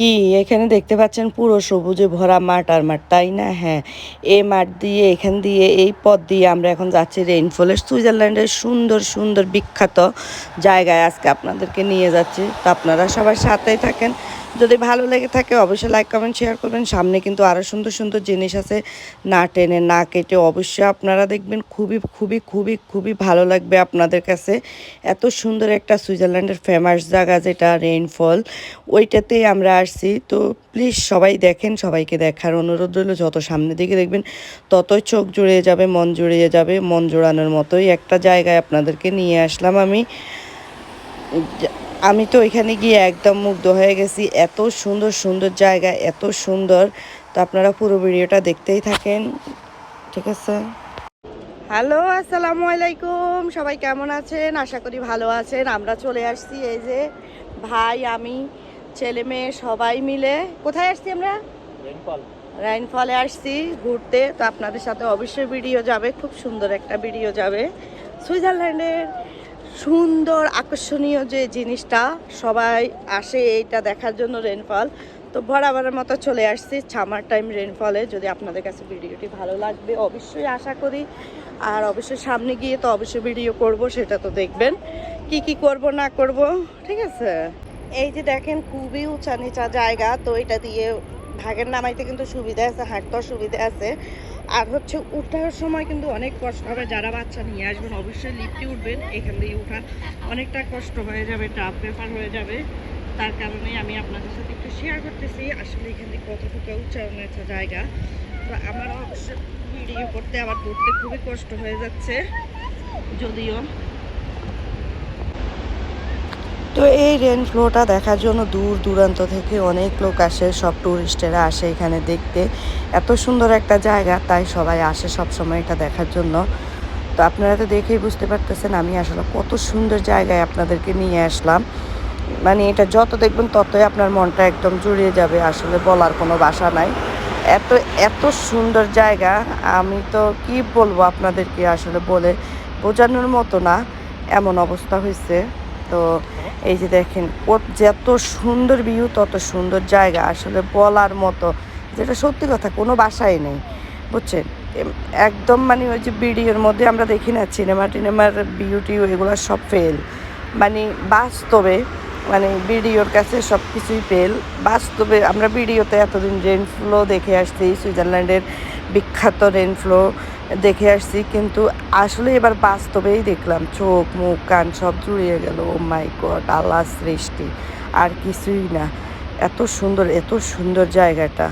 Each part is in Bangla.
কি? এখানে দেখতে পাচ্ছেন পুরো সবুজে ভরা মাঠ আর মাঠ, তাই না? হ্যাঁ এই মাঠ দিয়ে, এখান দিয়ে, এই পথ দিয়ে আমরা এখন যাচ্ছি রেইনফলের সুইজারল্যান্ডের সুন্দর সুন্দর বিখ্যাত জায়গায়। আজকে আপনাদেরকে নিয়ে যাচ্ছি। তো আপনারা সবাই সাথেই থাকেন। যদি ভালো লেগে থাকে, অবশ্যই লাইক কমেন্ট শেয়ার করবেন। সামনে কিন্তু আরও সুন্দর সুন্দর জিনিস আছে। না টেনে, না কেটে অবশ্যই আপনারা দেখবেন, খুবই খুবই খুবই খুবই ভালো লাগবে আপনাদের কাছে। এত সুন্দর একটা সুইজারল্যান্ডের ফেমাস জায়গা যেটা রেইনফল ওইটাতেই আমরা আসছি। তো প্লিজ সবাই দেখেন, সবাইকে দেখার অনুরোধ রইল। যত সামনে দিকে দেখবেন, ততই চোখ জুড়িয়ে যাবে, মন জুড়িয়ে যাবে, মন জোড়ানোর মতোই একটা জায়গায় আপনাদেরকে নিয়ে আসলাম আমি। আমি তো ওইখানে গিয়ে একদম মুগ্ধ হয়ে গেছি। এত সুন্দর সুন্দর জায়গা এত সুন্দর। তো আপনারা পুরো ভিডিওটা দেখতেই থাকেন। ঠিক আছে? হ্যালো আসসালামু আলাইকুম। সবাই কেমন আছেন? আশা করি ভালো আছেন। আমরা চলে আসছি এই যে ভাই আমি ছেলে মেয়ে সবাই মিলে। কোথায় আসছি আমরা? রাইনফলে। আসছি ঘুরতে। তো আপনাদের সাথে অবশ্যই ভিডিও যাবে। খুব সুন্দর একটা ভিডিও যাবে। সুইজারল্যান্ডের সুন্দর, আকর্ষণীয় যে জিনিসটা, সবাই আসে এইটা দেখার জন্য রেনফল তো বরাবরের মতো চলে আসছি ছামার টাইম রেনফলে যদি আপনাদের কাছে ভিডিওটি ভালো লাগবে, অবশ্যই আশা করি। আর অবশ্যই সামনে গিয়ে তো অবশ্যই ভিডিও করব, সেটা তো দেখবেন। কি কি করব, না করব, ঠিক আছে? এই যে দেখেন, খুবই উঁচা নিচা জায়গা। তো এটা দিয়ে ভাগের নামাইতে কিন্তু সুবিধা আছে, হাঁটতেও সুবিধা আছে। আর হচ্ছে উঠার সময় কিন্তু অনেক কষ্ট হবে। যারা বাচ্চা নিয়ে আসবেন, অবশ্যই লিফটে উঠবেন। এখান দিয়ে উঠা অনেকটা কষ্ট হয়ে যাবে টাফ ব্যাপার হয়ে যাবে। তার কারণে আমি আপনাদের সাথে একটু শেয়ার করতেছি। আসলে এখান থেকে কতটুকু উচ্চারণ একটা জায়গা। তো আমার অবশ্যই ভিডিও করতে, আবার ধরতে খুবই কষ্ট হয়ে যাচ্ছে। যদিও তো এই রেন ফ্লোটা দেখার জন্য দূর দূরান্ত থেকে অনেক লোক আসে, সব টুরিস্টেরা আসে এখানে দেখতে। এত সুন্দর একটা জায়গা, তাই সবাই আসে সব সময় এটা দেখার জন্য। তো আপনারা তো দেখেই বুঝতে পারতেছেন, আমি আসলে কত সুন্দর জায়গায় আপনাদেরকে নিয়ে আসলাম। মানে এটা যত দেখবেন ততই আপনার মনটা একদম জুড়িয়ে যাবে, আসলে বলার কোনো ভাষা নাই। এত এত সুন্দর জায়গা, আমি তো কি বলব আপনাদেরকে আসলে বলে বোঝানোর মতো না, এমন অবস্থা হয়েছে। তো এই যে দেখেন ও যত সুন্দর ভিউ তত সুন্দর জায়গা। আসলে বলার মতো, যেটা সত্যি কথা, কোনো বাসাই নেই, বুঝছেন? একদম মানে ওই যে ভিডিওর মধ্যে আমরা দেখি না সিনেমা টিনেমার বিউটি এগুলো সব ফেল মানে বাস্তবে মানে ভিডিওর কাছে সব কিছুই ফেল বাস্তবে আমরা ভিডিওতে এতদিন রেনফ্লো দেখে আসছি সুইজারল্যান্ডের বিখ্যাত রেনফ্লো দেখে আসছি, কিন্তু আসলে এবার বাস্তবেই দেখলাম চোখ, মুখ, কান সব জুড়িয়ে গেল। ও মাই গড আল্লাহ সৃষ্টি। আর কিছুই না। এত সুন্দর এত সুন্দর জায়গাটা।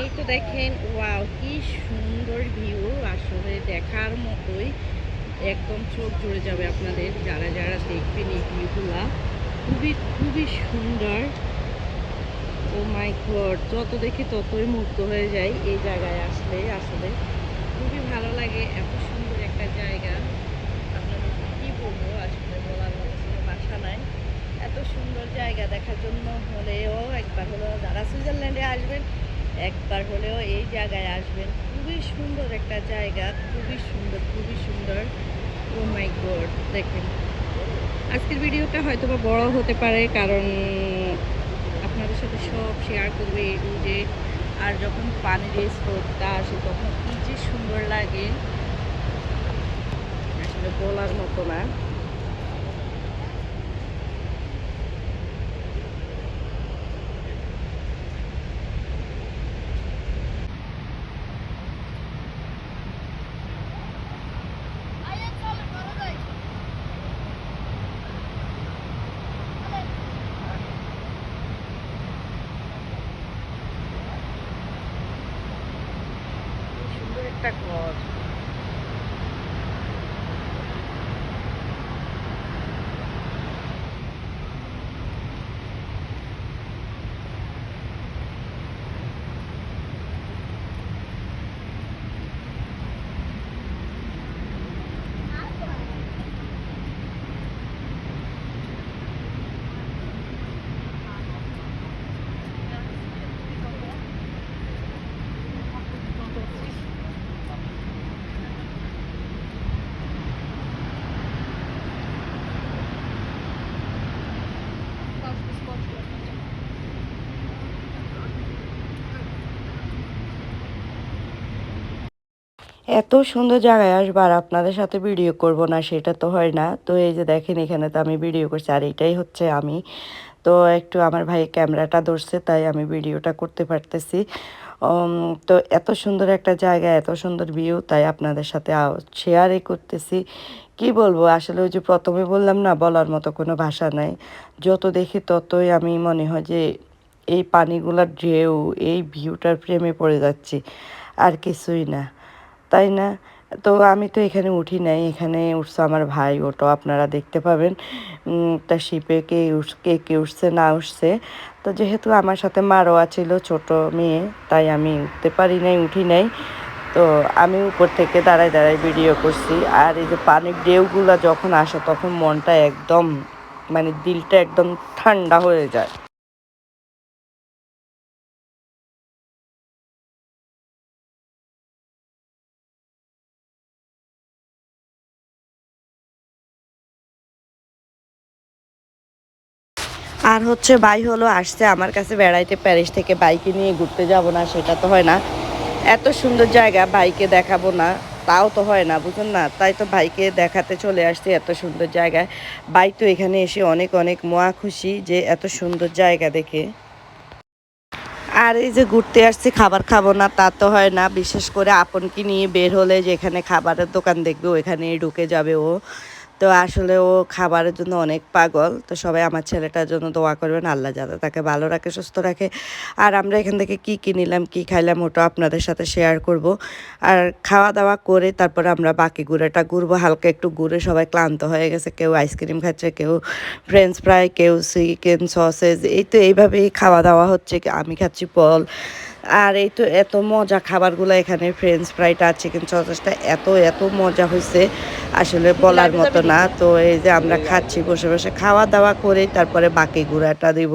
এই তো দেখেন, ওয়াও, কি সুন্দর ভিউ। আসলে দেখার মতোই একদম চোখ জুড়ে যাবে আপনাদের, যারা যারা দেখবেন এই ভিউগুলা। খুবই খুবই সুন্দর। ও মাই গড যত দেখি ততই মুগ্ধ হয়ে যাই এই জায়গায় আসলে আসলে। খুবই ভালো লাগে, এত সুন্দর একটা জায়গা। আপনাদের কি বলব, আসলে বলার ভাষা নাই। এত সুন্দর জায়গা দেখার জন্য হলেও একবার হলেও যারা সুইজারল্যান্ডে আসবেন একবার হলেও এই জায়গায় আসবেন। খুবই সুন্দর একটা জায়গা, খুবই সুন্দর খুবই সুন্দর। ও মাই গড দেখেন। আজকের ভিডিওটা হয়তো বা বড় হতে পারে, কারণ আপনাদের সাথে সব শেয়ার করবে এই যে, আর যখন পানির স্রোতটা আসে, তখন কি যে সুন্দর লাগে। আসলে বলার মতো না। একটা ঘর এত সুন্দর জায়গায় আসব আর আপনাদের সাথে ভিডিও করব না, সেটা তো হয় না। তো এই যে দেখেন, এখানে তো আমি ভিডিও করছি, আর এটাই হচ্ছে আমি। তো একটু আমার ভাই ক্যামেরাটা ধরছে, তাই আমি ভিডিওটা করতে পারতেছি। তো এত সুন্দর একটা জায়গা, এত সুন্দর ভিউ তাই আপনাদের সাথে শেয়ারই করতেছি। কি বলব, আসলে ওই যে প্রথমে বললাম না, বলার মতো কোনো ভাষা নাই। যত দেখি ততই আমি মনে হয় যে, এই পানিগুলোর ঢেউ, এই ভিউটার প্রেমে পড়ে যাচ্ছি, আর কিছুই না। তাই না? তো আমি তো এখানে উঠি নাই। এখানে উঠছে আমার ভাই, ওটো আপনারা দেখতে পাবেন। তা শিপে কে উঠ, কে কে উঠছে, না উঠছে। তো যেহেতু আমার সাথে মারোয়া ছিল ছোট মেয়ে, তাই আমি উঠতে পারি নাই, উঠি নাই। তো আমি উপর থেকে দাঁড়ায় দাঁড়ায় ভিডিও করছি। আর এই যে পানির ঢেউগুলো যখন আসে, তখন মনটা একদম মানে দিলটা একদম ঠান্ডা হয়ে যায়। আর হচ্ছে ভাই হলো আসছে আমার কাছে বেড়াইতে প্যারিস থেকে, বাইকে নিয়ে ঘুরতে যাব না, সেটা তো হয় না। এত সুন্দর জায়গা বাইকে দেখাবো না, তাও তো হয় না, বুঝুন না? তাই তো ভাইকে দেখাতে চলে আসছি এত সুন্দর জায়গায়। ভাই তো এখানে এসে অনেক অনেক মোয়া খুশি যে এত সুন্দর জায়গা দেখে। আর এই যে ঘুরতে আসছি, খাবার খাব না, তা তো হয় না। বিশেষ করে আপনকে নিয়ে বের হলে যেখানে খাবারের দোকান দেখবে, ওইখানেই ঢুকে যাবে ও। তো আসলে ও খাবারের জন্য অনেক পাগল। তো সবাই আমার ছেলেটার জন্য দোয়া করবেন, আল্লাহ যাতে তাকে ভালো রাখে, সুস্থ রাখে। আর আমরা এখান থেকে কি কী নিলাম, কী খাইলাম ওটা আপনাদের সাথে শেয়ার করব। আর খাওয়া দাওয়া করে তারপরে আমরা বাকি ঘুরেটা ঘুরবো হালকা একটু ঘুরে সবাই ক্লান্ত হয়ে গেছে। কেউ আইসক্রিম খাচ্ছে, কেউ ফ্রেঞ্চ ফ্রাই কেউ চিকেন সসেজ এই তো এইভাবেই খাওয়া দাওয়া হচ্ছে। আমি খাচ্ছি পল আর এই তো এত মজা খাবারগুলো এখানে ফ্রেঞ্চ ফ্রাইটা চিকেন সসেসটা এত এত মজা হয়েছে আসলে বলার মতো না। তো এই যে আমরা খাচ্ছি বসে বসে খাওয়া দাওয়া করে তারপরে বাকি ঘোরাটা দিব।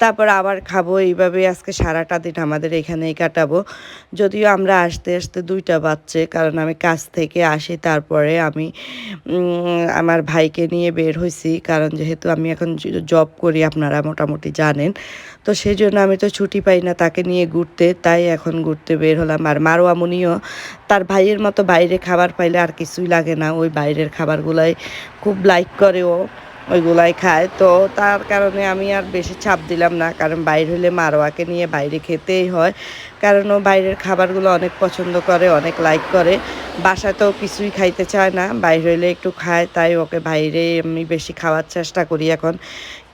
তারপর আবার খাব এইভাবে আজকে সারাটা দিন আমাদের এখানেই কাটাবো। যদিও আমরা আসতে আসতে দুইটা বাচ্চে কারণ আমি কাজ থেকে আসি, তারপরে আমি আমার ভাইকে নিয়ে বের হয়েছি কারণ যেহেতু আমি এখন জব করি, আপনারা মোটামুটি জানেন। তো সেই জন্য আমি তো ছুটি পাই না তাকে নিয়ে ঘুরতে, তাই এখন ঘুরতে বের হলাম। আর মারোয়া মুনিও তার ভাইয়ের মতো বাইরে খাবার পাইলে আর কিছুই লাগে না, ওই বাইরের খাবারগুলাই খুব লাইক করে ও। ওইগুলাই খায়। তো তার কারণে আমি আর বেশি চাপ দিলাম না, কারণ বাইরে হলে মারোয়াকে নিয়ে বাইরে খেতেই হয়। কারণ ও বাইরের খাবারগুলো অনেক পছন্দ করে, অনেক লাইক করে। বাসাতেও কিছুই খাইতে চায় না, বাইরে হইলে একটু খায়, তাই ওকে বাইরে আমি বেশি খাওয়ার চেষ্টা করি এখন।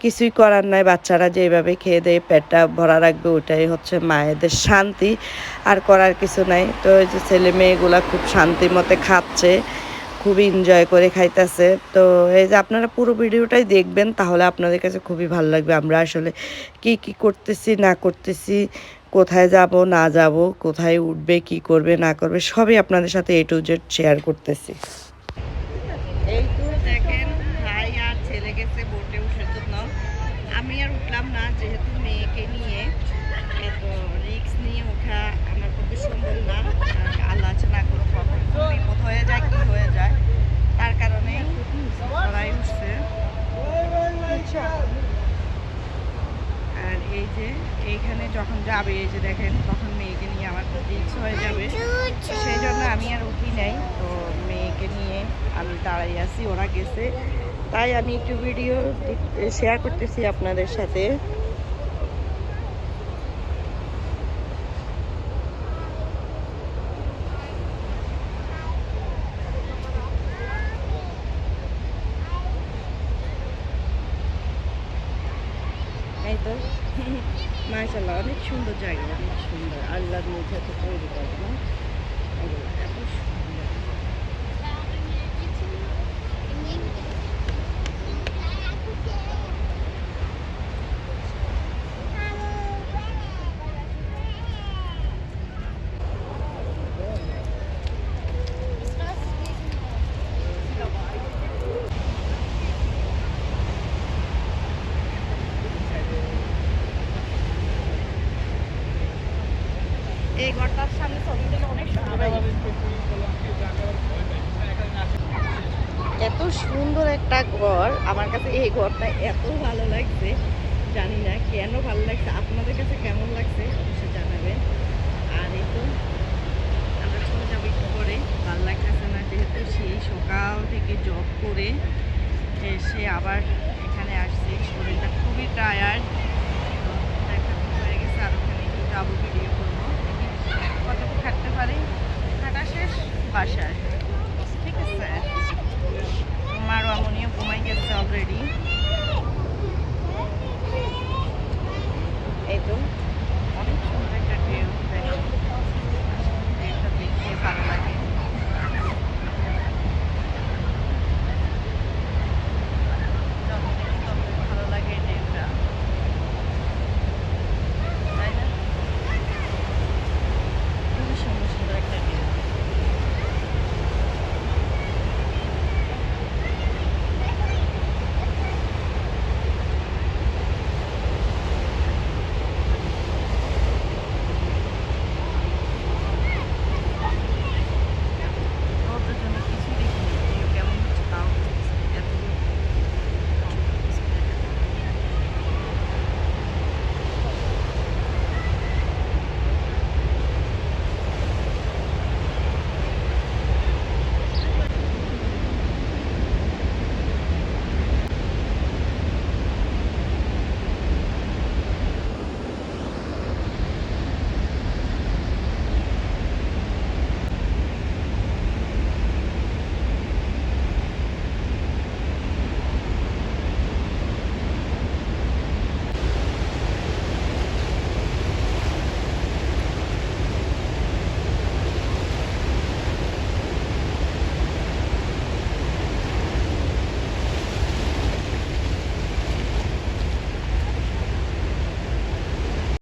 কিছুই করার নাই, বাচ্চারা যেভাবে খেয়ে দেয়, পেটটা ভরা রাখবে, ওটাই হচ্ছে মায়েদের শান্তি। আর করার কিছু নাই। তো এই যে ছেলে মেয়েগুলা খুব শান্তির মতে খাচ্ছে। খুব এনজয় করে খাইতেছে। তো এই যে আপনারা পুরো ভিডিওটাই দেখবেন, তাহলে আপনাদের কাছে খুবই ভালো লাগবে। আমরা আসলে কি কি করতেছি, না করতেছি, কোথায় যাব, না যাব, কোথায় উঠবে, কি করবে, না করবে, সবই আপনাদের সাথে এ টু জেড শেয়ার করতেছি এই তো দেখেন ভাই আর ছেলে গেছে বোটে ওঠার জন্য আমি আর উঠলাম না যেহেতু মেয়েকে নিয়ে এত রিক্স নিয়ে ওঠা আমার পক্ষে সম্ভব না আর আল্লাহ আছে না কোনো কখন কোন বিপদ হয়ে যায় কি হয়ে যায় তার কারণে ওরাই উঠছে আর এই যে, এইখানে যখন যাবে, এই যে দেখেন, তখন মেয়েকে নিয়ে আমার রিক্স হয়ে যাবে। সেই জন্য আমি আর উঠি নাই। তো মেয়েকে নিয়ে আমি দাঁড়াই আছি, ওরা গেছে। তাই আমি একটু ভিডিও শেয়ার করতেছি আপনাদের সাথে। এই তো মাশাল্লাহ অনেক সুন্দর জায়গা অনেক সুন্দর আল্লাহর মধ্যে তো তৈরি করে না এত সুন্দর। ঘর। আমার কাছে এই ঘরটা এত ভালো লাগছে, জানি না কেন ভালো লাগছে, আপনাদের কাছে কেমন লাগছে অবশ্যই জানাবেন। আর এই তো, আমরা চলে যাব একটু পরে। ভালো লাগতেছে না যেহেতু সেই সকাল থেকে জব করে এসে আবার এখানে আসছে। শরীরটা খুবই টায়ার্ড হয়ে গেছে, আর ওখানে একটু যাব করব। শেষ, বাসায়। ready